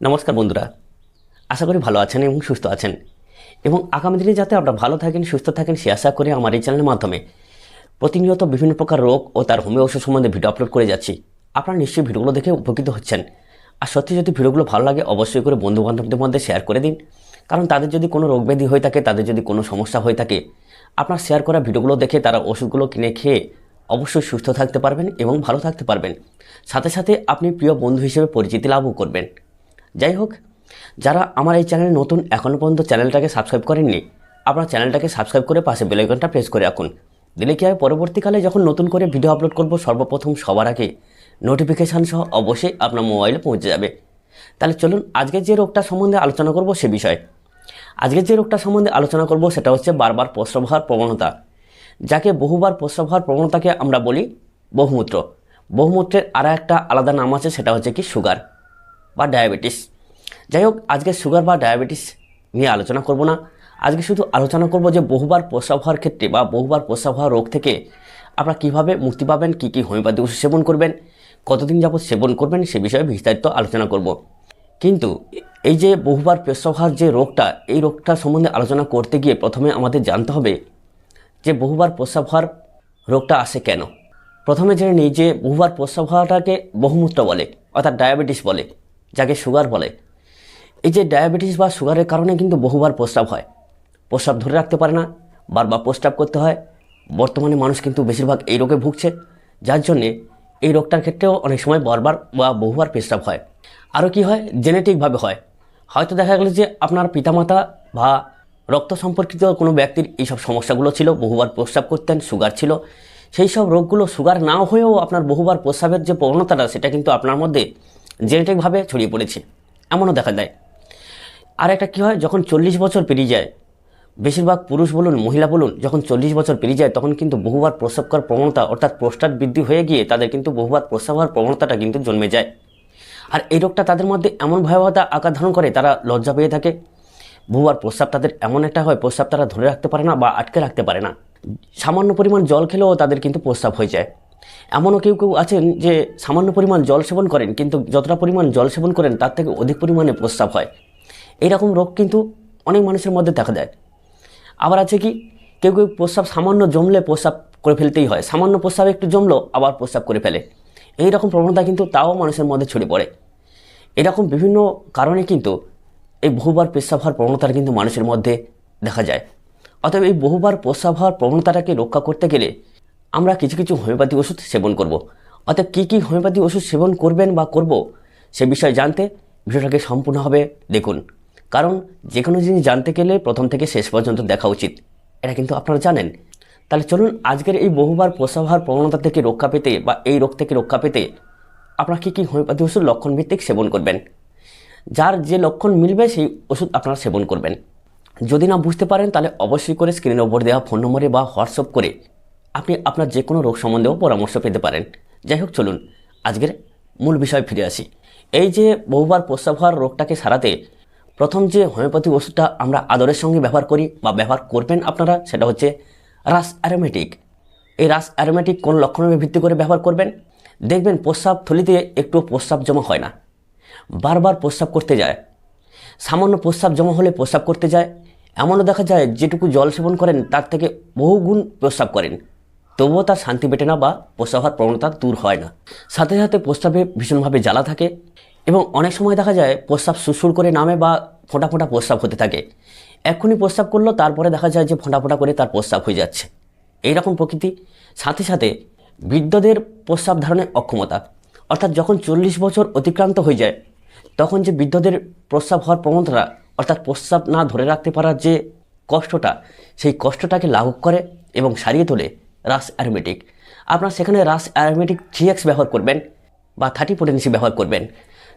নমস্কার বন্ধুরা। আশা করি ভালো আছেন এবং সুস্থ আছেন। এবং আগামী দিনে যাতে আপনারা ভালো থাকেন, সুস্থ থাকেন, সে আশা করে আমার এই চ্যানেলের মাধ্যমে প্রতিনিয়ত বিভিন্ন প্রকার রোগ ও তার হোমিও ওষুধ সম্বন্ধে ভিডিও আপলোড করে যাচ্ছি। আপনারা নিশ্চয়ই ভিডিওগুলো দেখে উপকৃত হচ্ছেন। আর সত্যি যদি ভিডিওগুলো ভালো লাগে, অবশ্যই করে বন্ধু বান্ধবদের মধ্যে শেয়ার করে দিন। কারণ তাদের যদি কোনো রোগ ব্যাধি হয়ে থাকে, তাদের যদি কোনো সমস্যা হয়ে থাকে, আপনার শেয়ার করা ভিডিওগুলো দেখে তারা ওষুধগুলো কিনে খেয়ে অবশ্যই সুস্থ থাকতে পারবেন এবং ভালো থাকতে পারবেন। সাথে সাথে আপনি প্রিয় বন্ধু হিসেবে পরিচিতি লাভও করবেন। যাই হোক, যারা আমার এই চ্যানেলে নতুন এখনও পর্যন্ত চ্যানেলটাকে সাবস্ক্রাইব করেননি, আপনার চ্যানেলটাকে সাবস্ক্রাইব করে পাশে বেলাইকনটা প্রেস করে রাখুন। দিলে কি হয়, পরবর্তীকালে যখন নতুন করে ভিডিও আপলোড করব, সর্বপ্রথম সবার আগে নোটিফিকেশান সহ অবশ্যই আপনার মোবাইলে পৌঁছে যাবে। তাহলে চলুন, আজকে যে রোগটা সম্বন্ধে আলোচনা করব সে বিষয়ে। আজকে যে রোগটা সম্বন্ধে আলোচনা করব সেটা হচ্ছে বারবার প্রস্রাব হওয়ার প্রবণতা, যাকে বহুবার প্রস্রাব হওয়ার প্রবণতাকে আমরা বলি বহুমূত্র। বহুমূত্রের আর একটা আলাদা নাম আছে, সেটা হচ্ছে কি সুগার বা ডায়াবেটিস যাই হোক, আজকে সুগার বা ডায়াবেটিস নিয়ে আলোচনা করব না। আজকে শুধু আলোচনা করব যে বহুবার প্রস্রাব হওয়ার ক্ষেত্রে বা বহুবার প্রস্রাব হওয়ার রোগ থেকে আপনারা কীভাবে মুক্তি পাবেন, কী কী হোমিওপ্যাথি ওষুধ সেবন করবেন, কতদিন যাবত সেবন করবেন সে বিষয়ে বিস্তারিত আলোচনা করব। কিন্তু এই যে বহুবার প্রস্রাব হওয়ার যে রোগটা, এই রোগটা সম্বন্ধে আলোচনা করতে গিয়ে প্রথমে আমাদের জানতে হবে যে বহুবার প্রস্রাব হওয়ার রোগটা আসে কেন। প্রথমে জেনে নিই যে বহুবার প্রস্রাব হওয়াটাকে বহুমূত্র বলে, অর্থাৎ ডায়াবেটিস বলে। যাকে সুগার বলে। এই যে ডায়াবেটিস বা সুগারের কারণে কিন্তু বহুবার প্রস্রাব হয়। প্রস্রাব ধরে রাখতে পারে না, বারবার প্রস্রাব করতে হয়। বর্তমানে মানুষ কিন্তু বেশিরভাগ এই রোগে ভুগছে, যার জন্যে এই রোগটার ক্ষেত্রেও অনেক সময় বারবার বা বহুবার প্রস্রাব হয়। আরও কি হয়? জেনেটিকভাবে হয়। হয়তো দেখা গেল যে আপনার পিতামাতা বা রক্ত সম্পর্কিত কোনো ব্যক্তির এইসব সমস্যাগুলো ছিল, বহুবার প্রস্রাব করতেন, সুগার ছিল। সেই সব রোগগুলো সুগার না হয়েও আপনার বহুবার প্রস্রাবের যে প্রবণতাটা, সেটা কিন্তু আপনার মধ্যে জেনেটিকভাবে ছড়িয়ে পড়েছে, এমনও দেখা যায়। আর একটা কী হয়, যখন চল্লিশ বছর পেরিয়ে যায়, বেশিরভাগ পুরুষ বলুন, মহিলা বলুন, যখন চল্লিশ বছর পেরিয়ে যায়, তখন কিন্তু বহুবার প্রস্রাব করার প্রবণতা, অর্থাৎ প্রস্টাট বৃদ্ধি হয়ে গিয়ে তাদের কিন্তু বহুবার প্রস্রাব হওয়ার প্রবণতাটা কিন্তু জন্মে যায়। আর এই রোগটা তাদের মধ্যে এমন ভয়াবহতা আকার ধারণ করে, তারা লজ্জা পেয়ে থাকে। বহুবার প্রস্রাব তাদের এমন একটা হয়, প্রস্রাব তারা ধরে রাখতে পারে না বা আটকে রাখতে পারে না। সামান্য পরিমাণ জল খেলেও তাদের কিন্তু প্রস্রাব হয়ে যায়। এমনও কেউ কেউ আছেন যে সামান্য পরিমাণ জল সেবন করেন, কিন্তু যতটা পরিমাণ জল সেবন করেন, তার থেকে অধিক পরিমাণে প্রস্রাব হয়। এইরকম রোগ কিন্তু অনেক মানুষের মধ্যে দেখা যায় আবার আছে কি, কেউ কেউ প্রস্রাব সামান্য জমলে প্রস্রাব করে ফেলতেই হয়। সামান্য প্রস্রাব একটু জমলো, আবার প্রস্রাব করে ফেলে। এই রকম প্রবণতা কিন্তু তাও মানুষের মধ্যে ছড়িয়ে পড়ে। এরকম বিভিন্ন কারণে কিন্তু এই বহুবার প্রস্রাব হওয়ার প্রবণতাটা কিন্তু মানুষের মধ্যে দেখা যায়। অতএব এই বহুবার প্রস্রাব হওয়ার প্রবণতাটাকে রক্ষা করতে গেলে আমরা কিছু কিছু হোমিওপ্যাথি ওষুধ সেবন করব। অর্থাৎ কী কী হোমিওপ্যাথি ওষুধ সেবন করবেন বা করব, সে বিষয়ে জানতে ভিডিওটাকে সম্পূর্ণভাবে দেখুন। কারণ যে কোনো জিনিস জানতে গেলে প্রথম থেকে শেষ পর্যন্ত দেখা উচিত। এটা কিন্তু আপনারা জানেন। তাহলে চলুন আজকের এই বহুবার হওয়ার প্রবণতা থেকে রক্ষা পেতে বা এই রোগ থেকে রক্ষা পেতে আপনারা কী কী হোমিওপ্যাথি ওষুধ লক্ষণ ভিত্তিক সেবন করবেন। যার যে লক্ষণ মিলবে সেই ওষুধ আপনারা সেবন করবেন। যদি না বুঝতে পারেন তাহলে অবশ্যই করে স্ক্রিনের ওপর দেওয়া ফোন নম্বরে বা হোয়াটসঅ্যাপ করে আপনি আপনার যে কোনো রোগ সম্বন্ধেও পরামর্শ পেতে পারেন। যাই হোক, চলুন, আজকের মূল বিষয় ফিরে আসি। এই যে বহুবার প্রস্রাব হওয়ার রোগটাকে সারাতে প্রথম যে হোমিওপ্যাথি ওষুধটা আমরা আদরের সঙ্গে ব্যবহার করি বা ব্যবহার করবেন আপনারা, সেটা হচ্ছে রাস অ্যারোমেটিক। এই রাস অ্যারোমেটিক কোন লক্ষণের ভিত্তি করে ব্যবহার করবেন? দেখবেন, প্রস্রাব থলিতে একটু প্রস্রাব জমা হয় না। বারবার প্রস্রাব করতে যায়। সামান্য প্রস্রাব জমা হলে প্রস্রাব করতে যায়। এমনও দেখা যায়, যেটুকু জল সেবন করেন, তার থেকে বহুগুণ প্রস্রাব করেন। তবুও তার শান্তি পেটে না বা প্রস্রাব হওয়ার প্রবণতা দূর হয় না। সাথে সাথে প্রস্রাবে ভীষণভাবে জ্বালা থাকে এবং অনেক সময় দেখা যায় প্রস্রাব সুরসুর করে নামে বা ফোঁটা ফোঁটা প্রস্রাব হতে থাকে। এক্ষুনি প্রস্রাব করল তারপরে দেখা যায় যে ফোঁটা ফোঁটা করে তার প্রস্রাব হয়ে যাচ্ছে। এই রকম প্রকৃতি। সাথে সাথে বৃদ্ধদের প্রস্রাব ধারণের অক্ষমতা। অর্থাৎ যখন চল্লিশ বছর অতিক্রান্ত হয়ে যায়, তখন যে বৃদ্ধদের প্রস্রাব হওয়ার প্রবণতা অর্থাৎ প্রস্রাব না ধরে রাখতে পারার যে কষ্টটা, সেই কষ্টটাকে লাঘব করে এবং সারিয়ে তোলে। রাস অ্যারোমেটিক আপনার সেখানে রাস অ্যারোমেটিক থ্রি এক্স ব্যবহার করবেন বা থার্টি পোটেন্সি ব্যবহার করবেন।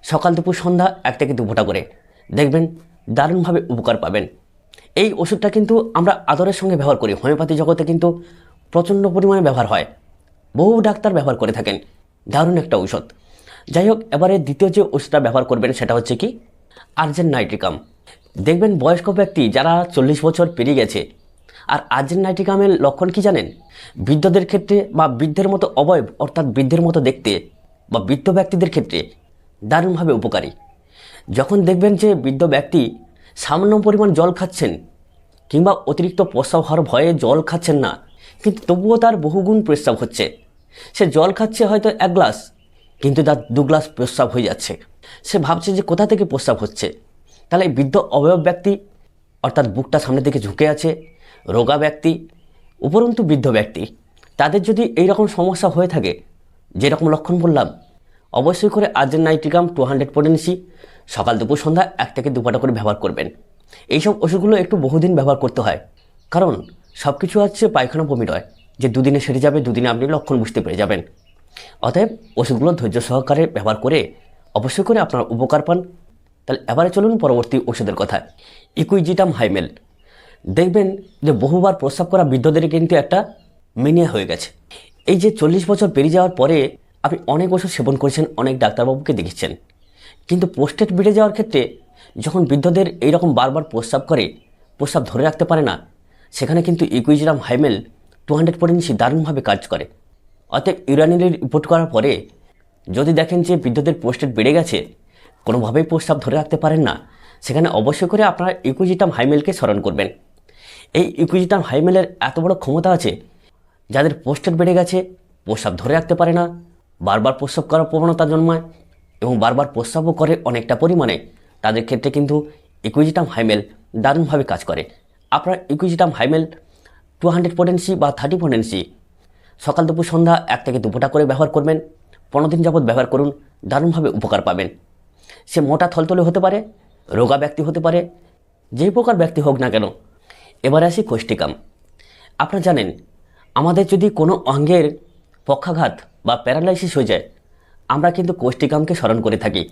সকাল, দুপুর, সন্ধ্যা, এক থেকে দু করে। দেখবেন দারুণভাবে উপকার পাবেন। এই ওষুধটা কিন্তু আমরা আদরের সঙ্গে ব্যবহার করি। হোমিওপ্যাথি জগতে কিন্তু প্রচণ্ড পরিমাণে ব্যবহার হয়। বহু ডাক্তার ব্যবহার করে থাকেন। দারুণ একটা ঔষধ। যাই হোক, এবারে দ্বিতীয় যে ওষুধটা ব্যবহার করবেন সেটা হচ্ছে কি? আর্জেন্ট নাইট্রিকাম। দেখবেন বয়স্ক ব্যক্তি যারা চল্লিশ বছর পেরিয়ে গেছে আর আর্জেন নাইট্রিকামের লক্ষণ কি জানেন? বৃদ্ধদের ক্ষেত্রে বা বৃদ্ধের মতো অবয়ব, অর্থাৎ বৃদ্ধের মতো দেখতে বা বৃদ্ধ ব্যক্তিদের ক্ষেত্রে দারুণভাবে উপকারী। যখন দেখবেন যে বৃদ্ধ ব্যক্তি সামান্য পরিমাণ জল খাচ্ছেন কিংবা অতিরিক্ত প্রস্রাব হওয়ার ভয়ে জল খাচ্ছেন না, কিন্তু তবুও তার বহুগুণ প্রস্রাব হচ্ছে। সে জল খাচ্ছে হয়তো এক গ্লাস, কিন্তু তার দু গ্লাস প্রস্রাব হয়ে যাচ্ছে। সে ভাবছে যে কোথা থেকে প্রস্রাব হচ্ছে? তাহলে বৃদ্ধ অবয়ব ব্যক্তি, অর্থাৎ বুকটা সামনের দিকে ঝুঁকে আছে রোগা ব্যক্তি উপরন্তু বৃদ্ধ ব্যক্তি। তাদের যদি এই রকম সমস্যা হয়ে থাকে, যেরকম লক্ষণ বললাম, অবশ্যই করে argentum nitricum two hundred potency সকাল দুপুর সন্ধ্যা এক থেকে দুপাটা করে ব্যবহার করবেন। এইসব ওষুধগুলো একটু বহুদিন ব্যবহার করতে হয়। কারণ সব কিছু হচ্ছে পায়খানা বমি নয়, যে দুদিনে সেরে যাবে, দুদিনে আপনি লক্ষণ বুঝতে পেরে যাবেন। অতএব ওষুধগুলো ধৈর্য সহকারে ব্যবহার করে অবশ্যই করে আপনার উপকার পান। তাহলে এবারে চলুন পরবর্তী ওষুধের কথা। Equisetum hyemale. দেখবেন যে বহুবার প্রস্রাব করা বৃদ্ধদের কিন্তু একটা মেনিয়া হয়ে গেছে। এই যে চল্লিশ বছর পেরিয়ে যাওয়ার পরে আপনি অনেক ওষুধ সেবন করেছেন, অনেক ডাক্তারবাবুকে দেখেছেন। কিন্তু পোস্টেট বেড়ে যাওয়ার ক্ষেত্রে যখন বৃদ্ধদের এইরকম বারবার প্রস্রাব করে, প্রস্রাব ধরে রাখতে পারে না, সেখানে কিন্তু equisetum hyemale two hundred potency দারুণভাবে কাজ করে। অতএব ইউরানিলের রিপোর্ট করার পরে যদি দেখেন যে বৃদ্ধদের পোস্টেট বেড়ে গেছে, কোনোভাবেই প্রস্রাব ধরে রাখতে পারেন না, সেখানে অবশ্যই করে আপনারা ইকুইজিটাম হাইমেলকে স্মরণ করবেন। এই ইকুইজিটাম হাইমেলের এত বড় ক্ষমতা আছে, যাদের পোস্টেট বেড়ে গেছে, প্রস্রাব ধরে রাখতে পারে না। বারবার প্রস্রাব করার প্রবণতা জন্মায় এবং বারবার প্রস্রাবও করে অনেকটা পরিমাণে। তাদের ক্ষেত্রে কিন্তু ইকুইজিটাম হাইমেল দারুণভাবে কাজ করে। আপনার equisetum hyemale two hundred potency বা থার্টি পটেন্সি সকাল দুপুর সন্ধ্যা এক থেকে দুপুরটা করে ব্যবহার করবেন, পনেরো দিন যাবৎ ব্যবহার করুন, দারুণভাবে উপকার পাবেন। সে মোটা থলতলে হতে পারে, রোগা ব্যক্তি হতে পারে, যেই প্রকার ব্যক্তি হোক না কেন এবারে আসি কোষ্টিকাম আপনারা জানেন, আমাদের যদি কোনো অঙ্গের পক্ষাঘাত বা প্যারালাইসিস হয়ে যায়, আমরা কিন্তু কোষ্টিকামকে স্মরণ করে থাকি।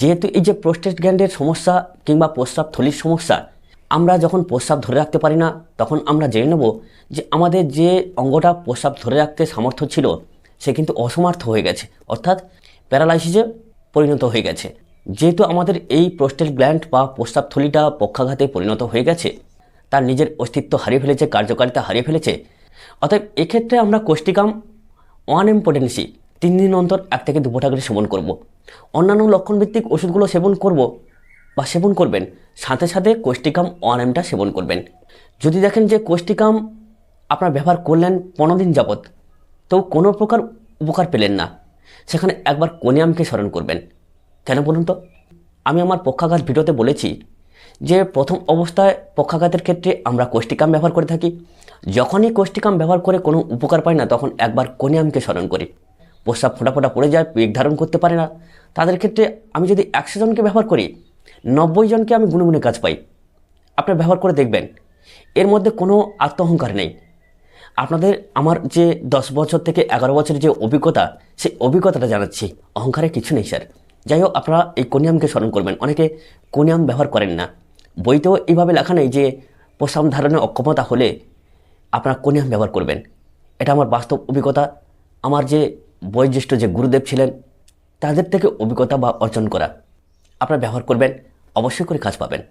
যেহেতু এই যে প্রোস্টেট গ্যান্ডের সমস্যা কিংবা প্রস্রাব থলির সমস্যা, আমরা যখন প্রস্রাব ধরে রাখতে পারি না, তখন আমরা জেনে নেব যে আমাদের যে অঙ্গটা প্রস্রাব ধরে রাখতে সামর্থ্য ছিল, সে কিন্তু অসমর্থ হয়ে গেছে, অর্থাৎ প্যারালাইসিসে পরিণত হয়ে গেছে। যেহেতু আমাদের এই প্রোস্টেট গ্ল্যান্ড বা প্রস্রাব থলিটা পক্ষাঘাতে পরিণত হয়ে গেছে তার নিজের অস্তিত্ব হারিয়ে ফেলেছে, কার্যকারিতা হারিয়ে ফেলেছে। অতএব এক্ষেত্রে আমরা কোষ্টিকাম ওয়ান এম পোটেন্সি তিন দিন অন্তর এক থেকে দু করে সেবন করব। অন্যান্য লক্ষণভিত্তিক ওষুধগুলো সেবন করব বা সেবন করবেন, সাথে সাথে কোষ্টিকাম ওয়ান এমটা সেবন করবেন। যদি দেখেন যে কোষ্টিকাম আপনার ব্যবহার করলেন পনেরো দিন যাবৎ তো কোনো প্রকার উপকার পেলেন না। সেখানে একবার কোনিয়ামকে স্মরণ করবেন। কেন বলুন তো? আমি আমার পক্ষাঘাত ভিডিওতে বলেছি যে প্রথম অবস্থায় পক্ষাঘাতের ক্ষেত্রে আমরা কোষ্টিকাম ব্যবহার করে থাকি। যখনই কোষ্টিকাম ব্যবহার করে কোনো উপকার পাই না, তখন একবার কোনিয়ামকে স্মরণ করি। প্রস্রাব ফোটা ফোটা পড়ে যায়, পেট ধারণ করতে পারে না। তাদের ক্ষেত্রে আমি যদি একশো জনকে ব্যবহার করি, নব্বই জনকে আমি গুণগুণে কাজ পাই। আপনারা ব্যবহার করে দেখবেন। এর মধ্যে কোনো আত্মহংকার নেই। আপনাদের আমার যে দশ বছর থেকে এগারো বছরের যে অভিজ্ঞতা, সেই অভিজ্ঞতাটা জানাচ্ছি। অহংকারে কিছু নেই, স্যার। যাই হোক, আপনারা এই কোনিয়ামকে স্মরণ করবেন। অনেকে কোনিয়াম ব্যবহার করেন না। বইতেও এইভাবে লেখা নেই যে প্রসাম ধারণের অক্ষমতা হলে আপনারা কোনিয়াম ব্যবহার করবেন? এটা আমার বাস্তব অভিজ্ঞতা। আমার যে বয়োজ্যেষ্ঠ যে গুরুদেব ছিলেন, তাদের থেকে অভিজ্ঞতা বা অর্জন করা আপনারা ব্যবহার করবেন, অবশ্যই করে কাজ পাবেন।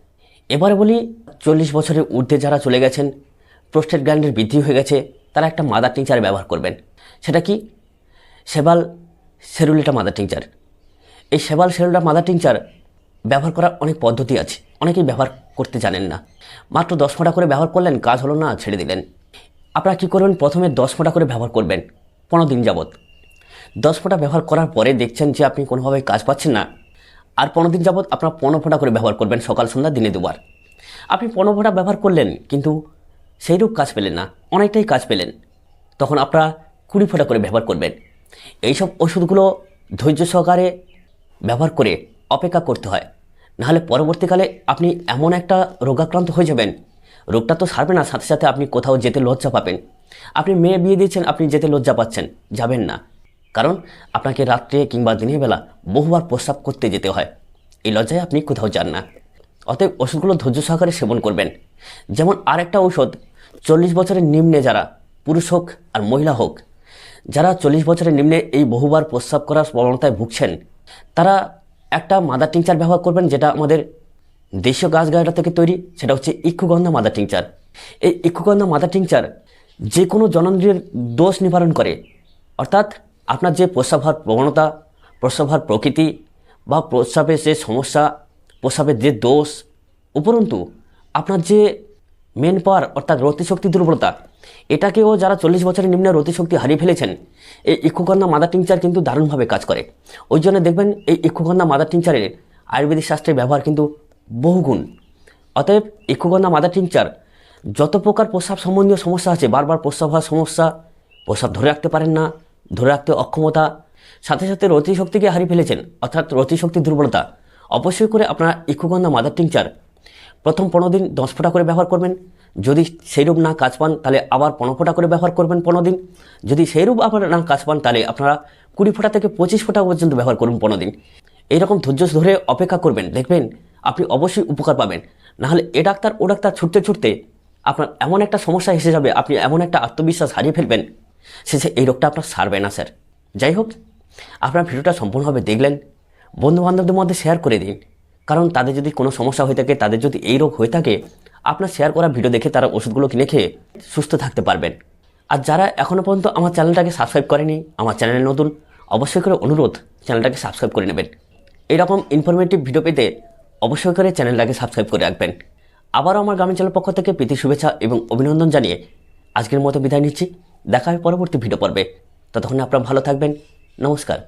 এবারে বলি, চল্লিশ বছরের ঊর্ধ্বে যারা চলে গেছেন, প্রোস্টেট গ্ল্যান্ডের বৃদ্ধি হয়ে গেছে, তারা একটা মাদার টিংচার ব্যবহার করবেন। সেটা কি? সেবাল সেরুলিটা মাদার টিংচার। এই সেবাল সেরুলিটা মাদার টিংচার ব্যবহার করার অনেক পদ্ধতি আছে। অনেকেই ব্যবহার করতে জানেন না। মাত্র দশ ফোঁটা করে ব্যবহার করলেন, কাজ হলো না, ছেড়ে দিলেন। আপনারা কী করবেন? প্রথমে দশ ফোঁটা করে ব্যবহার করবেন, পনেরো দিন যাবৎ। দশ ফোঁটা ব্যবহার করার পরে দেখছেন যে আপনি কোনোভাবে কাজ পাচ্ছেন না। আর পনেরো দিন যাবৎ আপনার পনেরো ফোঁটা করে ব্যবহার করবেন, সকাল, সন্ধ্যা, দিনে দুবার। আপনি পনেরো ফোঁটা ব্যবহার করলেন, কিন্তু সেইরূপ কাজ পেলেন না, অনেকটাই কাজ পেলেন। তখন আপনারা কুড়ি ফোঁটা করে ব্যবহার করবেন। এইসব ওষুধগুলো ধৈর্য সহকারে ব্যবহার করে অপেক্ষা করতে হয়। নাহলে পরবর্তীকালে আপনি এমন একটা রোগাক্রান্ত হয়ে যাবেন। রোগটা তো সারবে না, সাথে সাথে আপনি কোথাও যেতে লজ্জা পাবেন। আপনি মেয়ে বিয়ে দিয়েছেন, আপনি যেতে লজ্জা পাচ্ছেন, যাবেন না। কারণ আপনাকে রাত্রে কিংবা দিনের বেলা বহুবার প্রস্রাব করতে যেতে হয়। এই লজ্জায় আপনি কোথাও যান না। অতএব ওষুধগুলো ধৈর্য সহকারে সেবন করবেন। যেমন আরেকটা ঔষধ, চল্লিশ বছরের নিম্নে যারা পুরুষ হোক আর মহিলা হোক, যারা চল্লিশ বছরের নিম্নে এই বহুবার প্রস্রাব করার প্রবণতায় ভুগছেন, তারা একটা মাদার টিংচার ব্যবহার করবেন যেটা আমাদের দেশীয় গাছ গাছটা থেকে তৈরি, সেটা হচ্ছে ইক্ষুগন্ধা মাদার টিংচার এই ইক্ষুগন্ধা মাদার টিংচার যে কোনো জনন্দ্রিয়ের দোষ নিবারণ করে, অর্থাৎ আপনার যে প্রস্রাব হওয়ার প্রবণতা প্রস্রাব হওয়ার প্রকৃতি বা প্রস্রাবের যে সমস্যা প্রস্রাবের যে দোষ, উপরন্তু আপনার যে মেন পাওয়ার, অর্থাৎ রতিশক্তি দুর্বলতা। এটাকেও যারা চল্লিশ বছরের নিম্নে রতিশক্তি হারিয়ে ফেলেছেন, এই ইক্ষুকন্যা মাদার টিংচার কিন্তু দারুণভাবে কাজ করে। ওই জন্য দেখবেন এই ইক্ষুকন্যা মাদার টিংচারের আয়ুর্বেদিক শাস্ত্রের ব্যবহার কিন্তু বহুগুণ। অতএব ইক্ষুকন্যা মাদার টিংচার যত প্রকার প্রস্রাব সম্বন্ধীয় সমস্যা আছে, বারবার প্রস্রাব হওয়ার সমস্যা, প্রস্রাব ধরে রাখতে পারেন না, ধরে রাখতে অক্ষমতা, সাথে সাথে রতিশক্তিকে হারিয়ে ফেলেছেন, অর্থাৎ রতিশক্তির দুর্বলতা। অবশ্যই করে আপনারা ইক্ষুকন্যা মাদার টিংচার প্রথম পনেরো দিন দশ ফোঁটা করে ব্যবহার করবেন। যদি সেইরূপ না কাজ পান, তাহলে আবার পনেরো ফোঁটা করে ব্যবহার করবেন পনেরো দিন। যদি সেইরূপ আবার না কাজ পান, তাহলে আপনারা কুড়ি ফোঁটা থেকে পঁচিশ ফোঁটা পর্যন্ত ব্যবহার করুন পনেরো দিন। এইরকম ধৈর্য ধরে অপেক্ষা করবেন। দেখবেন আপনি অবশ্যই উপকার পাবেন। নাহলে এ ডাক্তার ও ডাক্তার ছুটতে ছুটতে আপনার এমন একটা সমস্যা এসে যাবে, আপনি এমন একটা আত্মবিশ্বাস হারিয়ে ফেলবেন শেষে এই রোগটা আপনার সারবে না, স্যার। যাই হোক, আপনার ভিডিওটা সম্পূর্ণভাবে দেখলেন। বন্ধু বান্ধবদের মধ্যে শেয়ার করে দিন। কারণ তাদের যদি কোনো সমস্যা হয়ে থাকে, তাদের যদি এই রোগ হয়ে থাকে, আপনার শেয়ার করা ভিডিও দেখে তারা ওষুধগুলো কিনে খেয়ে সুস্থ থাকতে পারবেন। আর যারা এখনও পর্যন্ত আমার চ্যানেলটাকে সাবস্ক্রাইব করেনি, আমার চ্যানেলে নতুন, অবশ্যই করে অনুরোধ, চ্যানেলটাকে সাবস্ক্রাইব করে নেবেন। এরকম ইনফরমেটিভ ভিডিও পেতে অবশ্যই করে চ্যানেলটাকে সাবস্ক্রাইব করে রাখবেন। আবারও আমার গ্রামীণ চ্যানেল পক্ষ থেকে প্রীতি শুভেচ্ছা এবং অভিনন্দন জানিয়ে আজকের মতো বিদায় নিচ্ছি। দেখা হয় পরবর্তী ভিডিও পর্বে। ততক্ষণে আপনারা ভালো থাকবেন। নমস্কার।